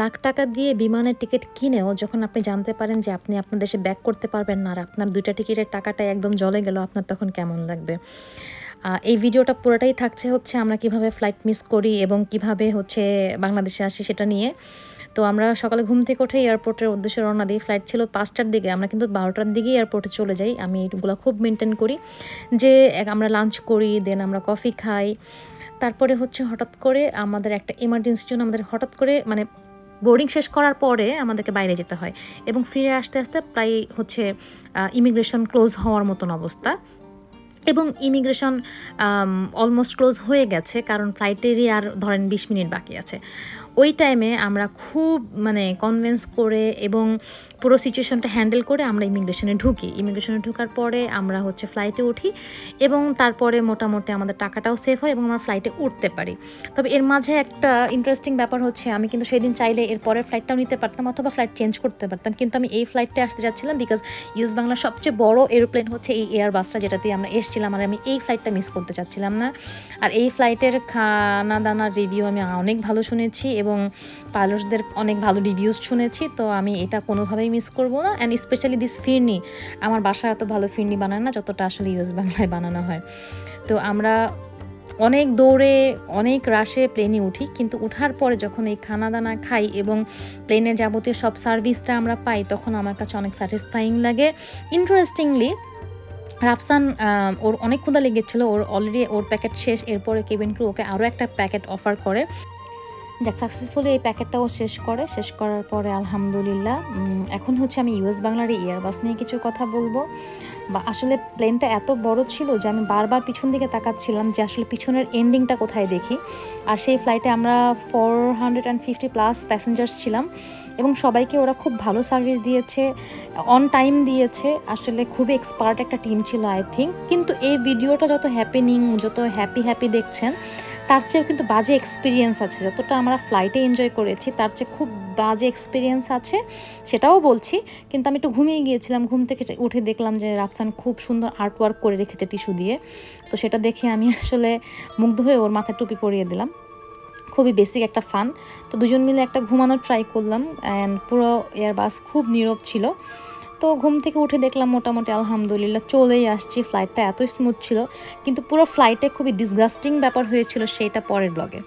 লাখ টাকা দিয়ে বিমানের টিকিট কিনেও যখন আপনি জানতে পারেন যে আপনি আপনার দেশে ব্যাক করতে পারবেন না আর আপনার দুইটা টিকিটের টাকাটা একদম জলে গেল, আপনার তখন কেমন লাগবে? এই ভিডিওটা পুরোটাই থাকছে হচ্ছে আমরা কীভাবে ফ্লাইট মিস করি এবং কীভাবে হচ্ছে বাংলাদেশে আসি সেটা নিয়ে। তো আমরা সকালে ঘুম থেকে উঠে এয়ারপোর্টের উদ্দেশ্যে রওনা দিই। ফ্লাইট ছিল পাঁচটার দিকে, আমরা কিন্তু বারোটার দিকে এয়ারপোর্টে চলে যাই। আমি এইগুলো খুব মেনটেন করি যে আমরা লাঞ্চ করি দেন আমরা কফি খাই। তারপরে হচ্ছে হঠাৎ করে আমাদের একটা এমার্জেন্সির জন্য আমাদের হঠাৎ করে মানে বোর্ডিং শেষ করার পরে আমাদেরকে বাইরে যেতে হয় এবং ফিরে আসতে আসতে প্রায় হচ্ছে ইমিগ্রেশন ক্লোজ হওয়ার মতন অবস্থা। এবং ইমিগ্রেশন অলমোস্ট ক্লোজ হয়ে গেছে, কারণ ফ্লাইটেরই আর ধরেন বিশ মিনিট বাকি আছে। ওই টাইমে আমরা খুব মানে কনভিন্স করে এবং পুরো সিচুয়েশনটা হ্যান্ডেল করে আমরা ইমিগ্রেশনে ঢুকি। ইমিগ্রেশনে ঢোকার পরে আমরা হচ্ছে ফ্লাইটে উঠি এবং তারপরে মোটামুটি আমাদের টাকাটাও সেভ হয় এবং আমরা ফ্লাইটে উঠতে পারি। তবে এর মাঝে একটা ইন্টারেস্টিং ব্যাপার হচ্ছে, আমি কিন্তু সেদিন চাইলে এর পরের ফ্লাইটটাও নিতে পারতাম অথবা ফ্লাইট চেঞ্জ করতে পারতাম। কিন্তু আমি এই ফ্লাইটে আসতে যাচ্ছিলাম বিকজ ইউএস বাংলার সবচেয়ে বড় এরোপ্লেন হচ্ছে এই এয়ার বাসটা যেটাতে আমরা এসেছিলাম আর আমি এই ফ্লাইটটা মিস করতে চাচ্ছিলাম না। আর এই ফ্লাইটের খানা দানার রিভিউ আমি অনেক ভালো শুনেছি এবং পাইলটসদের অনেক ভালো রিভিউজ শুনেছি, তো আমি এটা কোনোভাবেই মিস করব না। অ্যান্ড স্পেশালি দিস ফিরনি, আমার বাসায় এত ভালো ফিরনি বানায় না, যতটা আসলে ইউএস বাংলায় বানানো হয়। তো আমরা অনেক দৌড়ে, অনেক রাশে প্লেনে উঠি, কিন্তু ওঠার পরে যখন এই খানা দানা খাই এবং প্লেনের যাবতীয় সব সার্ভিসটা আমরা পাই, তখন আমার কাছে অনেক স্যাটিসফাইং লাগে। ইন্টারেস্টিংলি রাফসান ওর অনেক ক্ষুধা লেগেছিল, ওর অলরেডি ওর প্যাকেট শেষ, এরপরে কেবিন ক্রু ওকে আরও একটা প্যাকেট অফার করে। যাক সাকসেসফুলি এই প্যাকেটটাও শেষ করে। শেষ করার পরে, আলহামদুলিল্লাহ এখন হচ্ছে আমি ইউএস বাংলার এই এয়ারবাস নিয়ে কিছু কথা বলব। বা আসলে প্লেনটা এত বড় ছিল যে আমি বারবার পিছন দিকে তাকাচ্ছিলাম যে আসলে পিছনের এন্ডিংটা কোথায় দেখি। আর সেই ফ্লাইটে আমরা four hundred and fifty plus passengers ছিলাম এবং সবাইকে ওরা খুব ভালো সার্ভিস দিয়েছে অন টাইম দিয়েছে। আসলে খুবই এক্সপার্ট একটা টিম ছিল আই থিঙ্ক কিন্তু এই ভিডিওটা যত হ্যাপেনিং যত হ্যাপি হ্যাপি দেখছেন তার চেয়েও কিন্তু বাজে এক্সপিরিয়েন্স আছে। যতটা আমরা ফ্লাইটে এনজয় করেছি, তার চেয়ে খুব বাজে এক্সপিরিয়েন্স আছে, সেটাও বলছি। কিন্তু আমি একটু ঘুমিয়ে গিয়েছিলাম, ঘুম থেকে উঠে দেখলাম যে রাফসান খুব সুন্দর আর্ট ওয়ার্ক করে রেখেছে টিস্যু দিয়ে। তো সেটা দেখে আমি আসলে মুগ্ধ হয়ে ওর মাথায় টুপি পরিয়ে দিলাম। খুবই বেসিক একটা ফান তো দুজন মিলে একটা ঘুমানোর ট্রাই করলাম অ্যান্ড পুরো এয়ারবাস খুব নীরব ছিল। তো ঘুম থেকে উঠে দেখলাম মোটামুটি আলহামদুলিল্লাহ চলেই আসছি। ফ্লাইটটা এত স্মুথ ছিল, কিন্তু পুরো ফ্লাইটে খুবই ডিসগাস্টিং ব্যাপার হয়েছিল, সেটা পরের ব্লগে